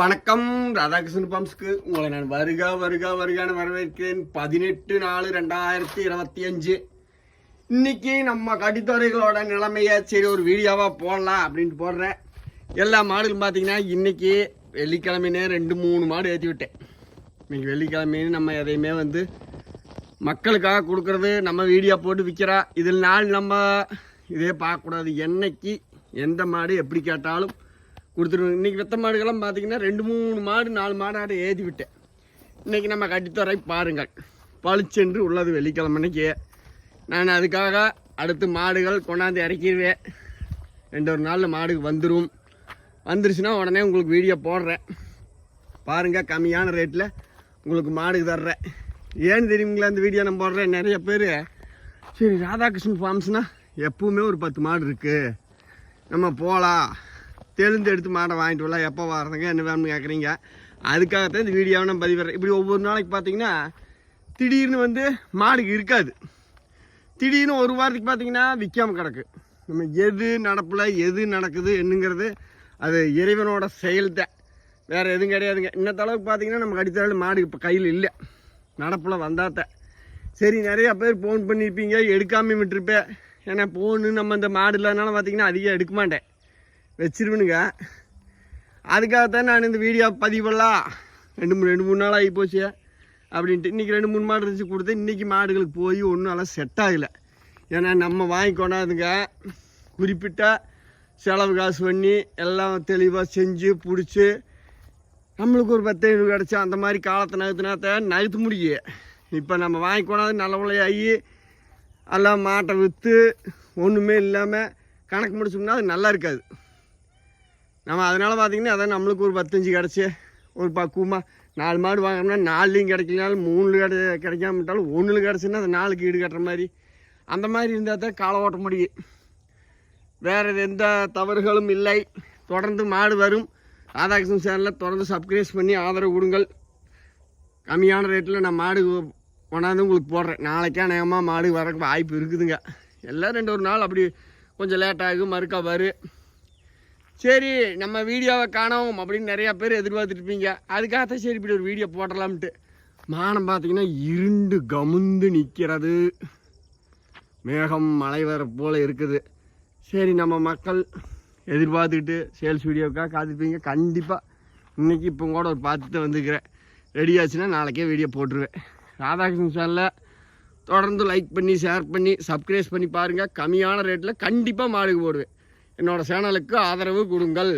வணக்கம். ராதாகிருஷ்ணன் பம்ஸ்க்கு உங்களை நான் வருக வருக வருகான்னு வரவேற்கிறேன். பதினெட்டு நாலு ரெண்டாயிரத்தி இருபத்தி அஞ்சு. இன்னைக்கு நம்ம கடித்துறைகளோட நிலைமையை சரி ஒரு வீடியோவாக போடலாம் அப்படின்ட்டு போடுறேன். எல்லா மாடுகளும் பார்த்தீங்கன்னா இன்னைக்கு வெள்ளிக்கிழமைனே ரெண்டு மூணு மாடு ஏற்றி விட்டேன். இன்னைக்கு வெள்ளிக்கிழமைன்னு நம்ம எதையுமே வந்து மக்களுக்காக கொடுக்கறது நம்ம வீடியோ போட்டு விற்கிறா இதில் நாள் நம்ம இதே பார்க்கக்கூடாது. என்னைக்கு எந்த மாடு எப்படி கேட்டாலும் கொடுத்துருவோம் இன்றைக்கி வெத்த மாடுகள்லாம் பார்த்தீங்கன்னா ரெண்டு மூணு மாடு நாலு மாடாடு ஏதி விட்டேன். இன்றைக்கி நம்ம கட்டித்தரை பாருங்கள். பளிச்சென்று உள்ளது வெள்ளிக்கிழமைக்கு. நான் அதுக்காக அடுத்து மாடுகள் கொண்டாந்து இறக்கிடுவேன். ரெண்டு ஒரு நாளில் மாடுக்கு வந்துடும் வந்துருச்சுன்னா உடனே உங்களுக்கு வீடியோ போடுறேன். பாருங்கள் கம்மியான ரேட்டில் உங்களுக்கு மாடுக்கு தர்றேன். ஏன்னு தெரியுங்களா அந்த வீடியோ நான் போடுறேன்? நிறைய பேர் சரி ராதாகிருஷ்ணன் ஃபார்ம்ஸ்னால் எப்பவுமே ஒரு பத்து மாடு இருக்குது நம்ம போகலாம் தெளிந்து எடுத்து மாடை வாங்கிட்டு வரலாம். எப்போ வரதுங்க என்ன வேணும்னு கேட்குறீங்க அதுக்காகத்தான் இந்த வீடியோவை நான் பதிவிடுறேன் இப்படி ஒவ்வொரு நாளைக்கு பார்த்தீங்கன்னா திடீர்னு வந்து மாடுக்கு இருக்காது. திடீர்னு ஒரு வாரத்துக்கு பார்த்தீங்கன்னா விற்காம கிடக்கு. நம்ம எது நடப்பில் எது நடக்குது என்னங்கிறது அது இறைவனோட செயல் தான் வேறு எதுவும் கிடையாதுங்க. இன்னத்த அளவுக்கு பார்த்தீங்கன்னா நமக்கு அடித்தாலும் மாடு இப்போ கையில் இல்லை. நடப்பில் வந்தாத்த. சரி நிறையா பேர் ஃபோன் பண்ணியிருப்பீங்க எடுக்காமல் விட்டுருப்பேன். ஏன்னா ஃபோனு நம்ம இந்த மாடு இல்லாதனால பார்த்தீங்கன்னா அதிகம் எடுக்க மாட்டேன். வச்சிருவனுங்க. அதுக்காகத்தான் நான் இந்த வீடியோ பதிவெல்லாம் ரெண்டு மூணு ரெண்டு மூணு நாள் ஆகி போச்சு. அப்படின்ட்டு இன்றைக்கி ரெண்டு மூணு மாடு இருந்துச்சு கொடுத்து இன்றைக்கி மாடுகளுக்கு போய் ஒன்றும் நல்லா செட் ஆகலை. ஏன்னா நம்ம வாங்கி கொண்டாதுங்க. குறிப்பிட்ட செலவு காசு பண்ணி எல்லாம் தெளிவாக செஞ்சு பிடிச்சி நம்மளுக்கு ஒரு பத்து ஐநூறு கிடச்சா அந்த மாதிரி காலத்தை நகர்த்தினாத்த நகர்த்து முடியும் இப்போ நம்ம வாங்கி கொண்டாது நல்ல விலையாகி எல்லாம் மாட்டை விற்று ஒன்றுமே இல்லாமல் கணக்கு முடிச்சோம்னா அது நல்லா இருக்காது. நம்ம அதனால் பார்த்தீங்கன்னா அதான் நம்மளுக்கு ஒரு பத்தஞ்சு கிடச்சி. ஒரு பக்குவமாக நாலு மாடு வாங்கினோம்னா நாலுலையும் கிடைக்கலனாலும் மூணுல கிடை கிடைக்காம விட்டாலும் ஒன்றில் கிடச்சுன்னா அது நாலுக்கு ஈடு கட்டுற மாதிரி. அந்த மாதிரி இருந்தால் தான் காலை ஓட்ட முடியும். வேறு எந்த தவறுகளும் இல்லை. தொடர்ந்து மாடு வரும். ராதாகிருஷ்ணன் சேனலில் தொடர்ந்து சப்ஸ்கிரைப் பண்ணி ஆதரவு கொடுங்கள். கம்மியான ரேட்டில் நான் மாடு கொண்டாந்து உங்களுக்கு போடுறேன். நாளைக்கே நேகமாக மாடு வர வாய்ப்பு இருக்குதுங்க. எல்லாம் ரெண்டு ஒரு நாள் அப்படி கொஞ்சம் லேட் ஆகும். மறுக்கா வரும் சரி நம்ம வீடியோவை காணோம் அப்படின்னு நிறையா பேர் எதிர்பார்த்துருப்பீங்க. அதுக்காகத்தான் சரி இப்படி ஒரு வீடியோ போடலாம்ட்டு. மானம் பார்த்தீங்கன்னா இருண்டு கமுந்து நிற்கிறது மேகம் மழை வர போல் இருக்குது. சரி நம்ம மக்கள் எதிர்பார்த்துக்கிட்டு சேல்ஸ் வீடியோக்காக காத்திருப்பீங்க. கண்டிப்பாக இன்றைக்கி இப்போ கூட ஒரு பார்த்துட்டு வந்துக்கிறேன் ரெடி ஆச்சுன்னா நாளைக்கே வீடியோ போட்டுருவேன். ராதாகிருஷ்ணன் சேனலில் தொடர்ந்து லைக் பண்ணி ஷேர் பண்ணி சப்ஸ்கிரைப் பண்ணி பாருங்கள் கம்மியான ரேட்டில் கண்டிப்பாக மாடுக்கு போடுவேன். என்னோடய சேனலுக்கு ஆதரவு கொடுங்கள்.